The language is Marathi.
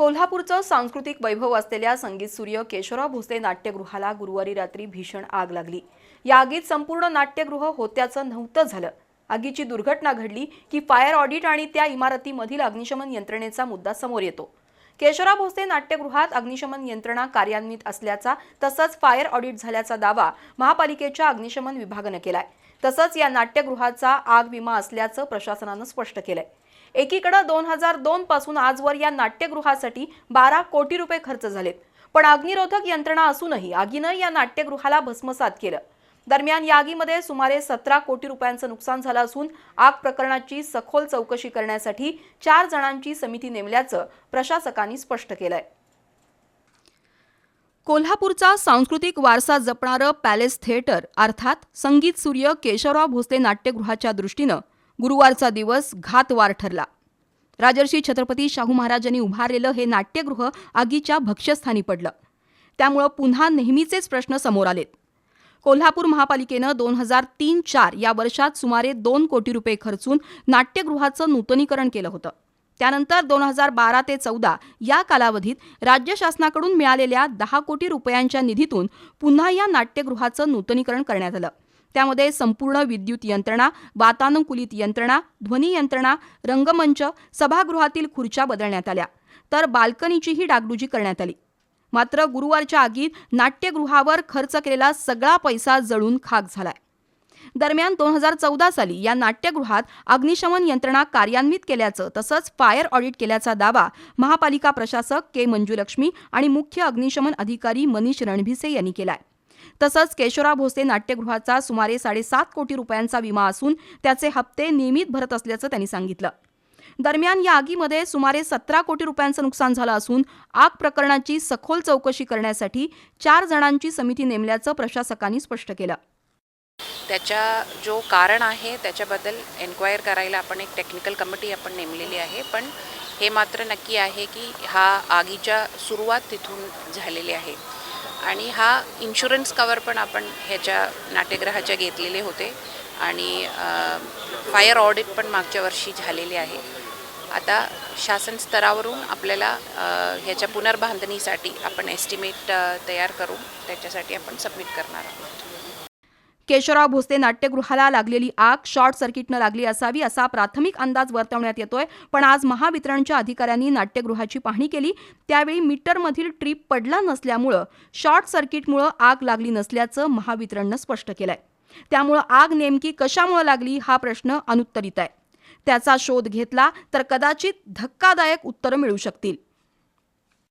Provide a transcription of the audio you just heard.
कोल्हापूरचं सांस्कृतिक वैभव असलेल्या संगीत सूर्य केशवराव भोसले नाट्यगृहाला गुरुवारी रात्री भीषण आग लागली. या आगीत संपूर्ण नाट्यगृह होत्याचं नव्हतं झालं. आगीची दुर्घटना घडली की फायर ऑडिट आणि त्या इमारतीमधील अग्निशमन यंत्रणेचा मुद्दा समोर येतो. केशवराव भोसले नाट्यगृहात अग्निशमन यंत्रणा कार्यान्वित असल्याचा तसंच फायर ऑडिट झाल्याचा दावा महापालिकेच्या अग्निशमन विभागानं केलाय. तसंच या नाट्यगृहाचा आग विमा असल्याचं प्रशासनानं स्पष्ट केलंय. एकीकडे दोन हजार दोन पासून आजवर या नाट्यगृहासाठी बारा कोटी रुपये खर्च झालेत. पण अग्निरोधक यंत्रणा असूनही आगीनं या नाट्यगृहाला भस्मसात केलं. दरम्यान या आगीमध्ये सुमारे सतरा कोटी रुपयांचं नुकसान झालं असून आग प्रकरणाची सखोल चौकशी करण्यासाठी चार जणांची समिती नेमल्याचं प्रशासकांनी स्पष्ट केलंय. कोल्हापूरचा सांस्कृतिक वारसा जपणारं पॅलेस थिएटर अर्थात संगीत सूर्य केशवराव भोसले नाट्यगृहाच्या दृष्टीनं गुरुवारचा दिवस घातवार ठरला. राजर्षी छत्रपती शाहू महाराजांनी उभारलेलं हे नाट्यगृह आगीच्या भक्ष्यस्थानी पडलं. त्यामुळं पुन्हा नेहमीचेच प्रश्न समोर आलेत. कोल्हापूर महापालिकेनं दोन हजार तीन चार या वर्षात सुमारे दोन कोटी रुपये खर्चून नाट्यगृहाचं नूतनीकरण केलं होतं. त्यानंतर दोन हजार बारा ते चौदा या कालावधीत राज्य शासनाकडून मिळालेल्या दहा कोटी रुपयांच्या निधीतून पुन्हा या नाट्यगृहाचं नूतनीकरण करण्यात आलं. त्यामध्ये संपूर्ण विद्युत यंत्रणा वातानुकूलित यंत्रणा ध्वनी यंत्रणा रंगमंच सभागृहातील खुर्च्या बदलण्यात आल्या. तर बाल्कनीचीही डागडुजी करण्यात आली. मात्र गुरुवारच्या आगीत नाट्यगृहावर खर्च केलेला सगळा पैसा जळून खाक झालाय. दरम्यान दोन हजार चौदा साली या नाट्यगृहात अग्निशमन यंत्रणा कार्यान्वित केल्याचं तसंच फायर ऑडिट केल्याचा दावा महापालिका प्रशासक के मंजुलक्ष्मी आणि मुख्य अग्निशमन अधिकारी मनीष रणभिसे यांनी केलाय. तसंच केशवराव भोसले नाट्यगृहाचा सुमारे साडेसात कोटी रुपयांचा विमा असून त्याचे हप्ते नियमित भरत असल्याचं त्यांनी सांगितलं. दरम्यान या आगीमध्ये सुमारे सतरा कोटी रुपयांचं नुकसान झालं असून आग प्रकरणाची सखोल चौकशी करण्यासाठी चार जणांची समिती नेमल्याचं प्रशासकांनी स्पष्ट केलं. त्याच्या जो कारण आहे त्याच्याबद्दल एन्क्वायर करायला आपण एक टेक्निकल कमिटी आपण नेमलेली आहे. पण हे मात्र नक्की आहे की हा आगीच्या सुरुवात तिथून झालेली आहे. आणि हा इन्शुरन्स कवर पण आपण ह्याच्या नाट्यगृहाच्या घेतलेले होते. आणि फायर ऑडिट पण मागच्या वर्षी झालेले आहे. आता शासन स्तरावरून आपल्याला ह्याच्या पुनर्बांधणीसाठी आपण एस्टिमेट तयार करून त्याच्यासाठी आपण सबमिट करणार आहोत. केशवराव भोसले नाट्यगृहाला लागलेली आग शॉर्ट सर्किटनं लागली असावी असा प्राथमिक अंदाज वर्तवण्यात येतोय. पण आज महावितरणच्या अधिकाऱ्यांनी नाट्यगृहाची पाहणी केली. त्यावेळी मीटरमधील ट्रीप पडला नसल्यामुळं शॉर्ट सर्किटमुळं आग लागली नसल्याचं महावितरणनं स्पष्ट केलंय. त्यामुळं आग नेमकी कशामुळं लागली हा प्रश्न अनुत्तरित आहे. त्याचा शोध घेतला तर कदाचित धक्कादायक उत्तरं मिळू शकतील.